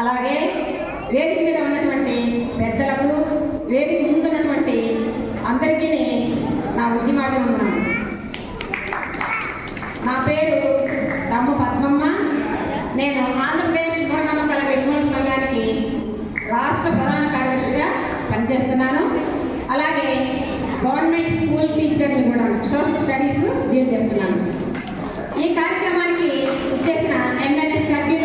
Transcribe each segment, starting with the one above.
అలాగే వేదిక మీద ఉన్నటువంటి పెద్దలకు వేదిక ముందున్నటువంటి అందరికీ నా ఉద్యమాభినందన నా పేరు తమ్మ పద్మమ్మ. నేను ఆంధ్రప్రదేశ్ మూఢనమ్మకాల నిర్మూలన సంఘానికి రాష్ట్ర ప్రధాన కార్యదర్శిగా పనిచేస్తున్నాను. అలాగే గవర్నమెంట్ స్కూల్ టీచర్ని కూడా సోషల్ స్టడీస్ డీల్ చేస్తున్నాను. ఈ కార్యక్రమానికి ఇచ్చేసిన ఎంఎన్ఎస్ గారికి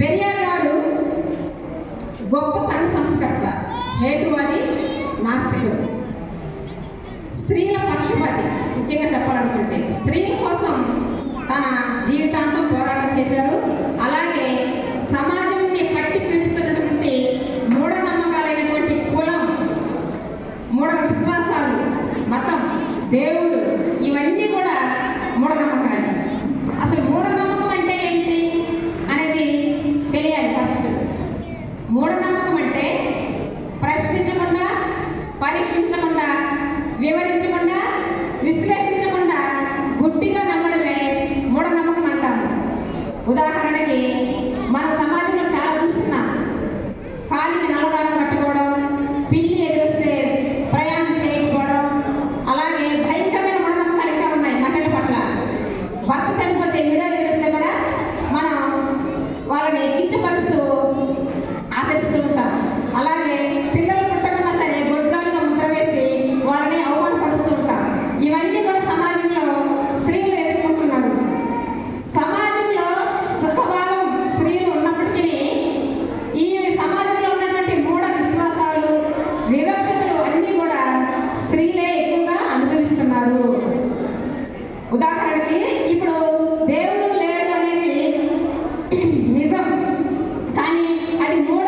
పెరియార్ గారు గొప్ప సంఘ సంస్కర్త హేతువాది నాస్తికుడు. స్త్రీల పక్షపాతి ముఖ్యంగా చెప్పాలనుకుంటే స్త్రీల కోసం తన జీవితాంతం పోరాటం చేశారు. నిజం. కానీ అది మూడు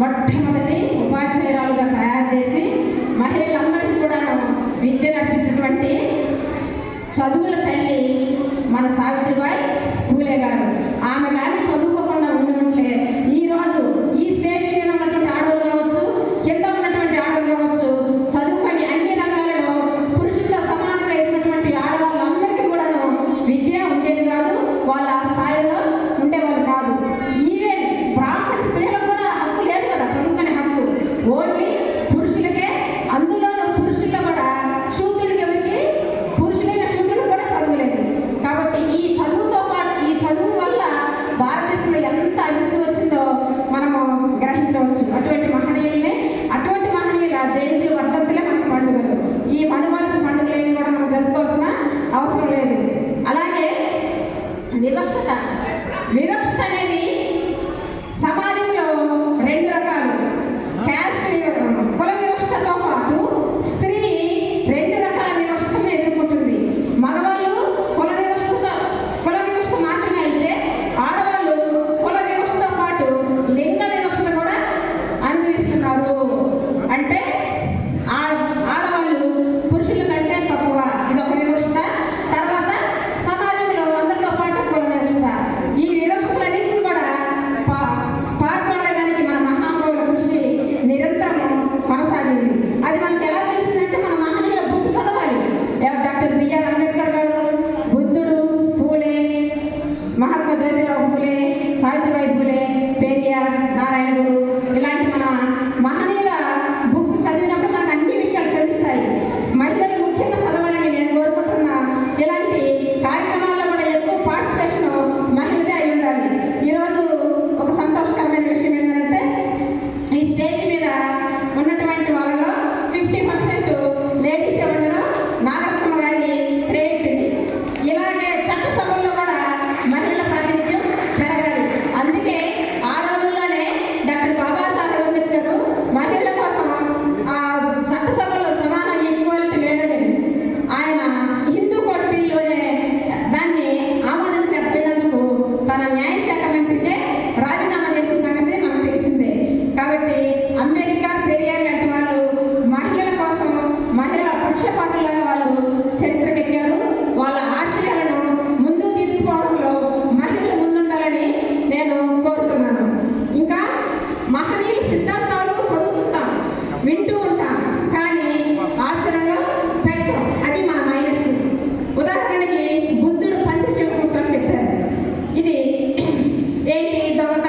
మొట్టమొదటి ఉపాధ్యాయురాలుగా తయారు చేసి మహిళలందరికీ కూడా విద్య నడిపించినటువంటి చదువుల తల్లి మన సావిత్రిబాయి. estaba